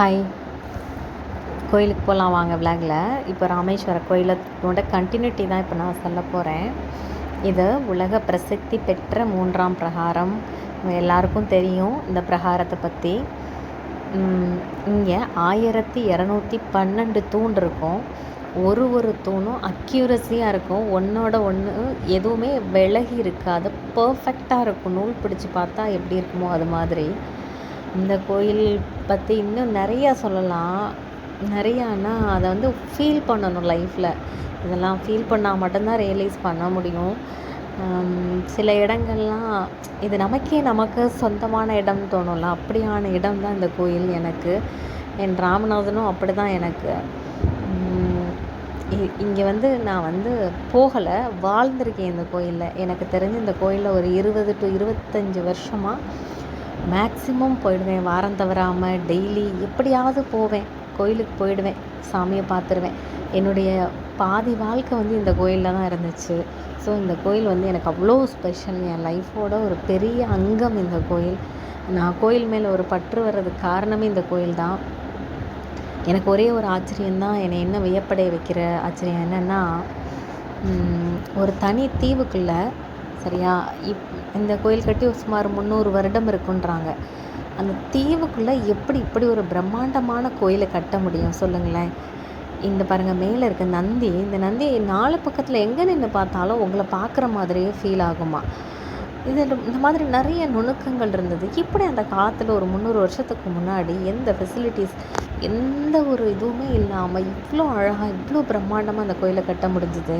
Hi கோயிலுக்கு போகலாம் வாங்க விலாகில் இப்போ ராமேஸ்வர கோயிலோட கண்டினியூட்டி தான் இப்போ நான் சொல்ல போகிறேன் இது உலக பிரசித்தி பெற்ற மூன்றாம் பிரகாரம். எல்லாருக்கும் தெரியும் இந்த பிரகாரத்தை பற்றி இங்கே ஆயிரத்தி இரநூத்தி பன்னெண்டு தூண் இருக்கும். ஒரு ஒரு தூணும் அக்யூரஸியாக இருக்கும். ஒன்றோட ஒன்று எதுவுமே விலகி இருக்காது. பர்ஃபெக்டாக இருக்கும். நூல் பிடிச்சி பார்த்தா எப்படி இருக்குமோ அது மாதிரி. இந்த கோயில் பற்றி இன்னும் நிறையா சொல்லலாம். நிறையானா அதை வந்து ஃபீல் பண்ணணும் லைஃப்பில் இதெல்லாம் ஃபீல் பண்ணால் மட்டும்தான் ரியலைஸ் பண்ண முடியும். சில இடங்கள்லாம் இது நமக்கே நமக்கு சொந்தமான இடம்னு தோணும்ல. அப்படியான இடம் தான் இந்த கோயில் எனக்கு. என் ராமநாதனும் அப்படி தான் எனக்கு இங்கே வந்து நான் வந்து போகலை. வாழ்ந்திருக்கேன் இந்த கோயிலில். எனக்கு தெரிஞ்சு இந்த கோயிலில் ஒரு இருபது டு இருபத்தஞ்சி வருஷமாக மேக்ஸிமம் போயிடுவேன் வாரம் தவறாமல் டெய்லி எப்படியாவது போவேன் கோயிலுக்கு போயிடுவேன் சாமியை பார்த்துருவேன். என்னுடைய பாதி வாழ்க்கை வந்து இந்த கோயிலில் தான் இருந்துச்சு. ஸோ இந்த கோயில் வந்து எனக்கு அவ்வளோ ஸ்பெஷல் என் லைஃபோட ஒரு பெரிய அங்கம் இந்த கோயில். நான் கோயில் மேலே ஒரு பற்று வர்றதுக்கு காரணமே இந்த கோயில் தான். எனக்கு ஒரே ஒரு ஆச்சரியந்தான் என்னை என்ன வியப்படைய வைக்கிற ஆச்சரியம் என்னென்னா ஒரு தனி தீவுக்குள்ளே சரியா? இப் இந்த கோயில் கட்டி சுமார் முந்நூறு வருடம் இருக்குன்றாங்க. அந்த தீவுக்குள்ளே எப்படி இப்படி ஒரு பிரம்மாண்டமான கோயிலை கட்ட முடியும் சொல்லுங்களேன். இந்த பாருங்கள் மேலே இருக்க நந்தி இந்த நந்தி நாலு பக்கத்தில் எங்கே நின்று பார்த்தாலும் உங்களை பார்க்குற மாதிரியே ஃபீல் ஆகுமா? இதில் இந்த மாதிரி நிறைய நுணுக்கங்கள் இருந்தது. இப்படி அந்த காலத்தில் ஒரு முந்நூறு வருஷத்துக்கு முன்னாடி எந்த ஃபெசிலிட்டிஸ் எந்த ஒரு இதுவுமே இல்லாமல் இவ்வளோ அழகாக இவ்வளோ பிரம்மாண்டமாக அந்த கோயிலை கட்ட முடிஞ்சுது.